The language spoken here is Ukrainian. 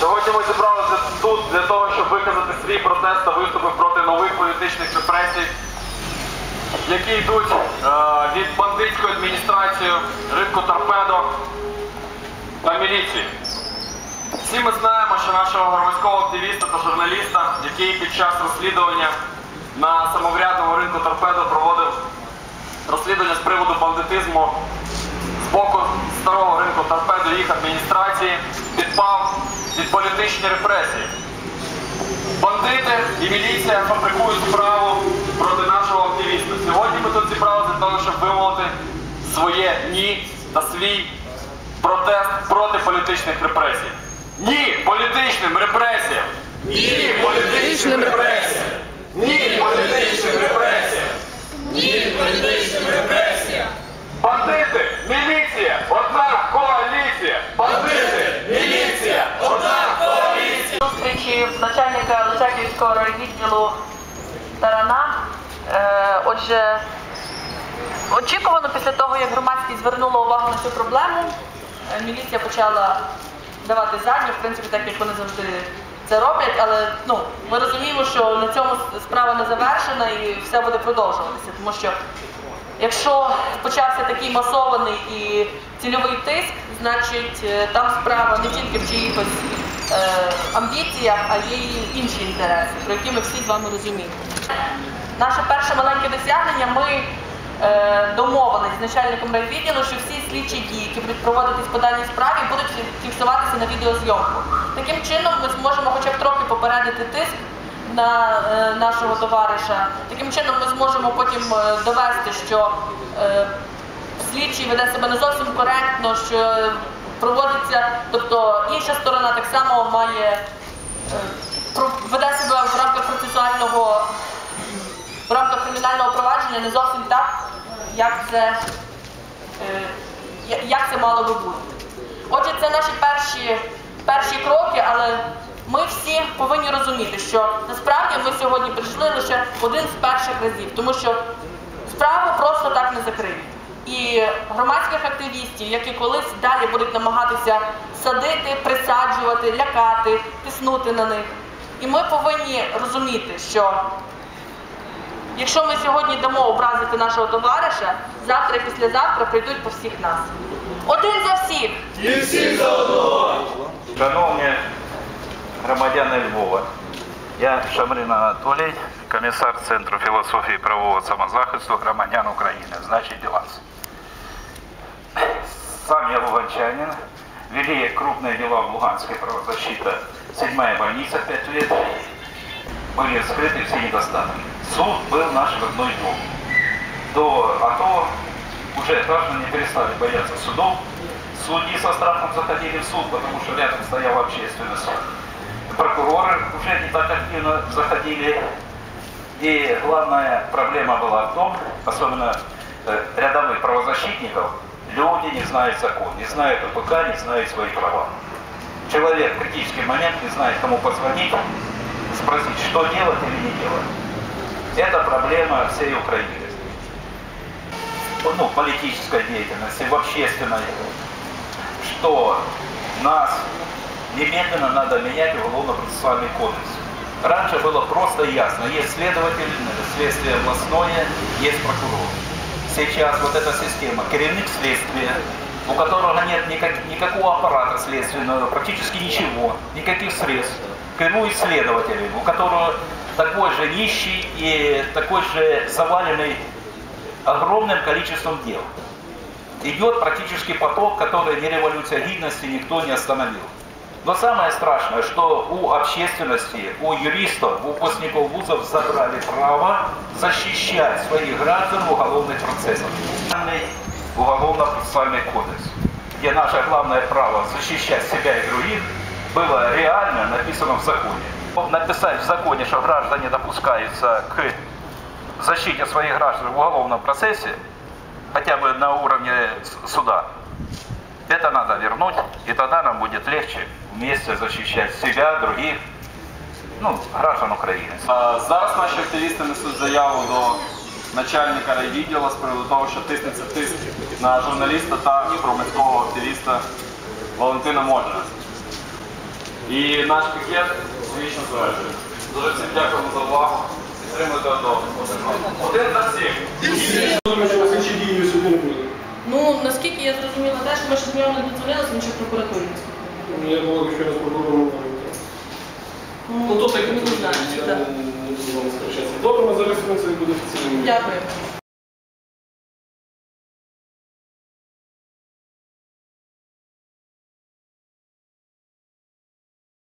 Сьогодні ми зібралися тут для того, щоб виказати свій протест та виступи проти нових політичних репресій, які йдуть е, від бандитської адміністрації, ринку торпедо та міліції. Всі ми знаємо, що нашого громадського активіста та журналіста, який під час розслідування на самоврядному ринку торпедо проводив розслідування з приводу бандитизму з боку старого ринку торпедо їх адміністрації підпав під політичні репресії. Бандити і міліція фабрикують справу проти нашого активіста. Сьогодні ми тут зібралися для того, щоб вимовити своє ні та свій протест проти політичних репресій. Ні політичним репресіям! Ні політичним репресіям! Ні політичним репресіям! Ні політичним репресіям! Бандити! Міліція! Одна коаліція! Бандити! Міліція! Одна коаліція! зустрічі Личаківського райвідділу Тарана. Е, Отже, очікувано після того, як громадськість звернула увагу на цю проблему, е, міліція почала давати задню, в принципі, так як вони завжди це роблять, але ну, ми розуміємо, що на цьому справа не завершена і все буде продовжуватися, тому що Якщо почався такий масований і цільовий тиск, значить е, там справа не тільки в чиїхось амбіціях, а є і інші інтереси, про які ми всі з вами розуміємо. Наше перше маленьке досягнення ми е, домовились з начальником райвідділу, що всі слідчі дії, які будуть проводитись по даній справі, будуть фіксуватися на відеозйомку. Таким чином ми зможемо хоча б трохи попередити тиск на е, нашого товариша. Таким чином ми зможемо потім е, довести, що е, слідчий веде себе не зовсім коректно, що е, проводиться, тобто інша сторона так само має е, веде себе в рамках процесуального, в рамках кримінального провадження не зовсім так, як це, е, як це мало би бути. Отже, це наші перші, перші кроки, але ми всі повинні розуміти, що насправді ми сьогодні прийшли лише один з перших разів, тому що справу просто так не закриють. І громадських активістів, які колись далі будуть намагатися садити, присаджувати, лякати, тиснути на них. І ми повинні розуміти, що якщо ми сьогодні дамо образити нашого товариша, завтра і післязавтра прийдуть по всіх нас. Один за всіх. Шановні громадяни Львова, я Шамрин Анатолій, комісар Центру філософії правового самозахисту громадян України, значить ДІЛАНС. Сам я луганчанин, вели крупные дела в Луганской правозащита, седьмая больница, пять лет, были скрыты все недостатки. Суд был наш родной дом. До АТО уже граждане перестали бояться судов, Судьи со страхом заходили в суд, потому что рядом стояла общественность. Прокуроры уже не так активно заходили. И главная проблема была в том, особенно э, рядовых правозащитников, люди не знают закон, не знают УПК, не знают свои права. Человек в критический момент не знает, кому позвонить, спросить, что делать или не делать. Это проблема всей Украины ну, политической деятельности, в общественной, что нас немедленно надо менять уголовно-процессуальный кодекс. Раньше было просто ясно. Есть следователь, следствие областное, есть прокурор. Сейчас вот эта система, керівник следствия, у которого нет никак- никакого аппарата следственного, практически ничего, никаких средств, керует следователем, у которого такой же нищий и такой же заваленный огромным количеством дел. Идет практически поток, который ни революция гидности никто не остановил. Но самое страшное, что у общественности, у юристов, у выпускников вузов забрали право защищать своих граждан в уголовных процессах. Уголовно-процессуальный кодекс, где наше главное право защищать себя и других было реально написано в законе. Написать в законе, что граждане допускаются к защите своих граждан в уголовном процессе, хотя бы на уровне суда, это надо вернуть, и тогда нам будет легче вместе защищать себя, других, ну, граждан України. А, Зараз наші активісти несуть заяву до начальника райвідділу з приводу того, що тиснеться тиск на журналіста та громадського активіста Валентина Модрина. І наш пікет звісно завершує. Дуже всім дякуємо за увагу. Підтримуйте одного. Один за всіх. Думаю, що слідчі дії сюди не буде. Ну, наскільки я зрозуміла те, що ми ще з нього не додзвонилися, нічого ще в. Ну, Я думаю, що я з прокурором. Ну, Ну, то таке, не знаю, я так. не буду сперечатися. Добре, ми зареєструємося і буде офіційно. Дякую.